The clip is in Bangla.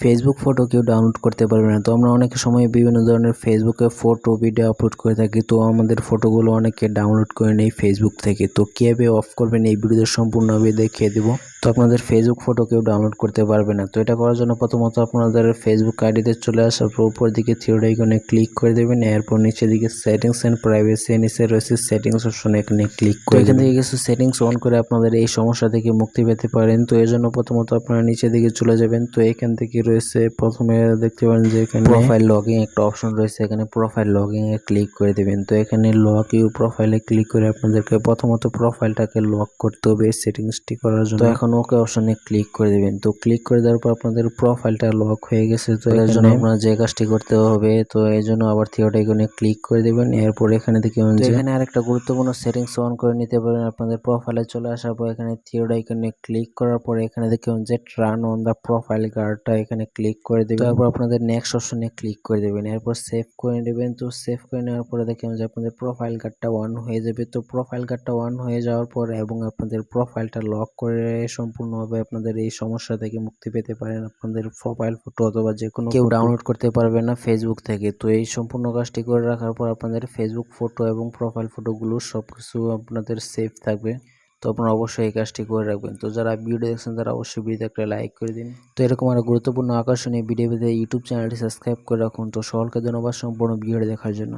ফেসবুক ফটো কেউ ডাউনলোড করতে পারবে না। তো আমরা অনেক সময় বিভিন্ন ধরনের ফেসবুকে ফটো ভিডিও আপলোড করে থাকি। তো আমাদের ফটোগুলো অনেকে ডাউনলোড করে নেই ফেসবুক থেকে। তো কীভাবে অফ করবেন এই ভিডিওতে সম্পূর্ণভাবে দেখিয়ে দেবো। তো আপনাদের ফেসবুক ফটো কেউ ডাউনলোড করতে পারবে না। তো এটা করার জন্য প্রথমত আপনাদের ফেসবুক আইডিতে চলে আসার পর উপর দিকে থিওড আইকনে ক্লিক করে দেবেন। এরপর নিচে দিকে সেটিংস অ্যান্ড প্রাইভেসি নিচে রয়েছে সেটিংস অপশনে এখানে ক্লিক করে এখান থেকে কিছু সেটিংস অন করে আপনাদের এই সমস্যা থেকে মুক্তি পেতে পারেন। তো এর জন্য প্রথমত আপনারা নিচে দিকে চলে যাবেন। তো এখান থেকে রয়েছে। প্রথমে দেখতে পারেন যে এখানে প্রোফাইল লগিং একটা অপশন রয়েছে। এখানে প্রোফাইল লগিং এ ক্লিক করে দেবেন। তো এখানে লক ইউ প্রোফাইলে ক্লিক করে আপনাদেরকে প্রথমত প্রোফাইলটাকে লক করতে হবে সেটিংসটি করার জন্য। তো এখন ওকে অপশনে ক্লিক করে দেবেন। তো ক্লিক করে দেওয়ার পর আপনাদের প্রোফাইলটা লক হয়ে গেছে। তো এর জন্য আপনার যে কাজটি করতে হবে তো এই জন্য আবার থিওটা এখানে ক্লিক করে দেবেন। এরপর এখানে থেকে এখানে আরেকটা গুরুত্বপূর্ণ সেটিংস অন করে নিতে পারেন। আপনাদের প্রোফাইলে চলে আসার পর এখানে থিওড আইকনে ক্লিক করার পরে এখানে দেখুন যে রান অন দা প্রোফাইল গার্ডটা এখানে ক্লিক করে দেবেন। তারপর আপনাদের নেক্সট অপশনে ক্লিক করে দেবেন। এরপর সেভ করে নেবেন। তো সেভ করে নেওয়ার পরে দেখেন যে আপনাদের প্রোফাইল কার্ডটা অন হয়ে যাবে। তো প্রোফাইল কার্ডটা অন হয়ে যাওয়ার পর এবং আপনাদের প্রোফাইলটা লক করে সম্পূর্ণভাবে আপনাদের এই সমস্যা থেকে মুক্তি পেতে পারেন আপনাদের প্রোফাইল ফটো অথবা যে কোনো কেউ ডাউনলোড করতে পারবে না ফেসবুক থেকে। তো এই সম্পূর্ণ কাজটি করে রাখার পর আপনাদের ফেসবুক ফটো এবং প্রোফাইল ফটোগুলো সব কিছু আপনাদের সেভ থাকবে। তো আপনারা অবশ্যই এই কাজটি করে রাখবেন। তো যারা ভিডিও দেখছেন, তারা অবশ্যই ভিডিওতে একটা লাইক করে দিন। তো এরকম আরও গুরুত্বপূর্ণ, আকর্ষণীয় ভিডিও পেতে ইউটিউব চ্যানেলটি সাবস্ক্রাইব করে রাখুন। তো সকলকে ধন্যবাদ সম্পূর্ণ ভিডিও দেখার জন্য।